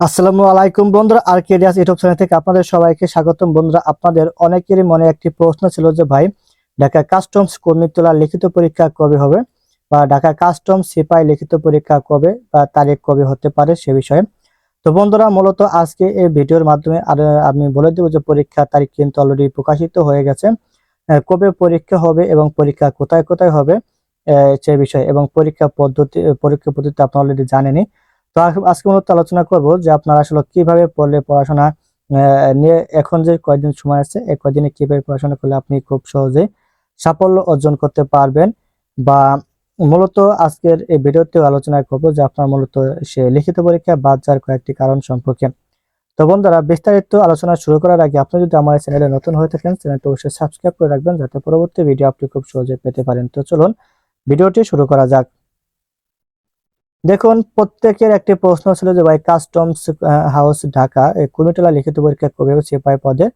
আসসালামু আলাইকুম বন্ধুরা আর কেডিয়াস ইউটিউব চ্যানেল থেকে আপনাদের সবাইকে স্বাগতম। বন্ধুরা, আপনাদের অনেকেরই মনে একটি প্রশ্ন ছিল যে, ভাই, ঢাকা কাস্টমস কর্মী তোলার লিখিত পরীক্ষা কবে হবে? বা ঢাকা কাস্টমস সিপাই লিখিত পরীক্ষা কবে বা তারিখ কবে হতে পারে সে বিষয়ে। তো বন্ধুরা, মূলত আজকে এই ভিডিওর মাধ্যমে আর, আমি বলে দেবো যে পরীক্ষা তারিখ কিন্তু অলরেডি প্রকাশিত হয়ে গেছে। কবে পরীক্ষা হবে এবং পরীক্ষা কোথায় কোথায় হবে সে বিষয়ে এবং পরীক্ষা পদ্ধতি পরীক্ষা পদ্ধতি আপনারা অলরেডি জানেনই। তো আজকে মূলত আলোচনা করব যে আপনারা আসলে কীভাবে পড়লে পড়াশোনা নিয়ে এখন যে কয়দিন সময় আছে, এই কয়দিনে কীভাবে পড়াশোনা করলে আপনি খুব সহজেই সাফল্য অর্জন করতে পারবেন বা মূলত আজকের এই ভিডিওতে আলোচনা করব যে আপনার মূলত সে লিখিত পরীক্ষা বাদ যাওয়ার কয়েকটি কারণ সম্পর্কে। তো বন্ধুরা, বিস্তারিত আলোচনা শুরু করার আগে আপনি যদি আমার চ্যানেলে নতুন হয়ে থাকেন, চ্যানেলটি অবশ্যই সাবস্ক্রাইব করে রাখবেন যাতে পরবর্তী ভিডিও আপনি খুব সহজে পেতে পারেন। তো চলুন, ভিডিওটি শুরু করা যাক। দেখুন, প্রত্যেকের একটি প্রশ্ন ছিল যে, ভাই কাস্টমস হাউস ঢাকা কুমিটোলা লিখিত পরীক্ষা কবে হবে সিপাই পদে?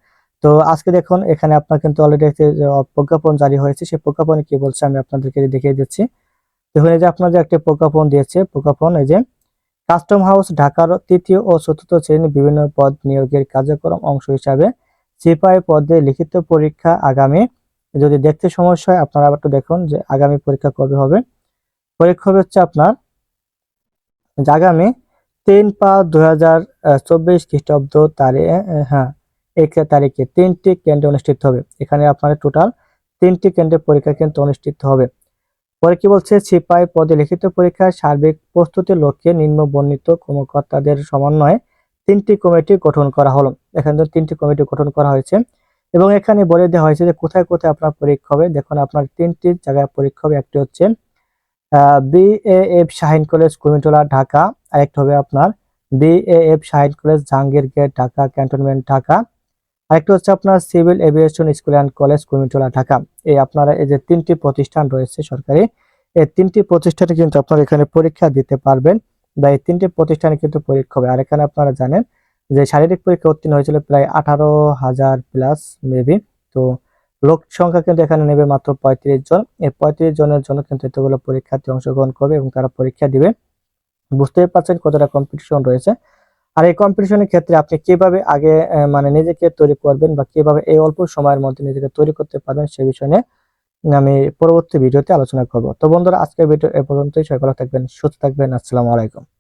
তো আজকে দেখুন, এখানে আপনার কিন্তু অলরেডি প্রজ্ঞাপন জারি হয়েছে। সেই প্রজ্ঞাপনে কি বলছে আমি আপনাদেরকে দেখিয়ে দিচ্ছি। দেখুন, এই যে আপনাদের একটি প্রজ্ঞাপন দিয়েছে, প্রজ্ঞাপন, এই যে কাস্টম হাউস ঢাকার তৃতীয় ও চতুর্থ শ্রেণির বিভিন্ন পদ নিয়োগের কার্যক্রম অংশ হিসাবে সিপাই পদে লিখিত পরীক্ষা আগামী যদি দেখতে সমস্যা হয়, আপনারা আবার একটু দেখুন যে, আগামী পরীক্ষা কবে হবে? পরীক্ষা হচ্ছে আপনার যে আগামী তিন পাঁচ দু হাজার চব্বিশ খ্রিস্টাব্দ তারিখ হ্যাঁ এক তারিখে তিনটি কেন্দ্রে অনুষ্ঠিত হবে। এখানে আপনার টোটাল তিনটি কেন্দ্রে পরীক্ষা কিন্তু অনুষ্ঠিত হবে। পরে কি বলছে? সিপাই পদে লিখিত পরীক্ষার সার্বিক প্রস্তুতির লক্ষ্যে নিম্ন বর্ণিত কর্মকর্তাদের সমন্বয়ে তিনটি কমিটি গঠন করা হলো। এখানে তিনটি কমিটি গঠন করা হয়েছে। এবং এখানে বলে দেওয়া হয়েছে যে কোথায় কোথায় আপনার পরীক্ষা হবে। দেখুন, আপনার তিনটি জায়গায় পরীক্ষা হবে। একটি হচ্ছে বিএএফ শাহিন কলেজ কুমিটোলা ঢাকা। আরেকটা হবে আপনার BAF Shaheen college Jahangir gate Dhaka, cantonment, Dhaka. আরেকটা হচ্ছে আপনার civil aviation school and college Kurmitola Dhaka. এই আপনারা এই যে তিনটি প্রতিষ্ঠান রয়েছে সরকারি, এই তিনটি প্রতিষ্ঠানে কিন্তু আপনারা এখানে পরীক্ষা দিতে পারবেন বা এই তিনটি প্রতিষ্ঠানে কিন্তু পরীক্ষা হবে। আর এখানে আপনারা জানেন যে শারীরিক পরীক্ষা উত্তীর্ণ হয়েছিল প্রায় আঠারো হাজার প্লাস, মেবি। তো লোক সংখ্যা কিন্তু এখানে নেবে মাত্র পঁয়ত্রিশ জন। এই পঁয়ত্রিশ জনের জন্য কিন্তু এতগুলো পরীক্ষার্থী অংশগ্রহণ করবে এবং তারা পরীক্ষা দিবে। বুঝতেই পারছেন কতটা কম্পিটিশন রয়েছে। আর এই কম্পিটিশনের ক্ষেত্রে আপনি কীভাবে আগে মানে নিজেকে তৈরি করবেন বা কীভাবে এই অল্প সময়ের মধ্যে নিজেকে তৈরি করতে পারবেন সে বিষয় নিয়ে আমি পরবর্তী ভিডিওতে আলোচনা করব। তো বন্ধুরা, আজকের ভিডিও এ পর্যন্তই। সকলে থাকবেন, সুস্থ থাকবেন। আসসালামু আলাইকুম।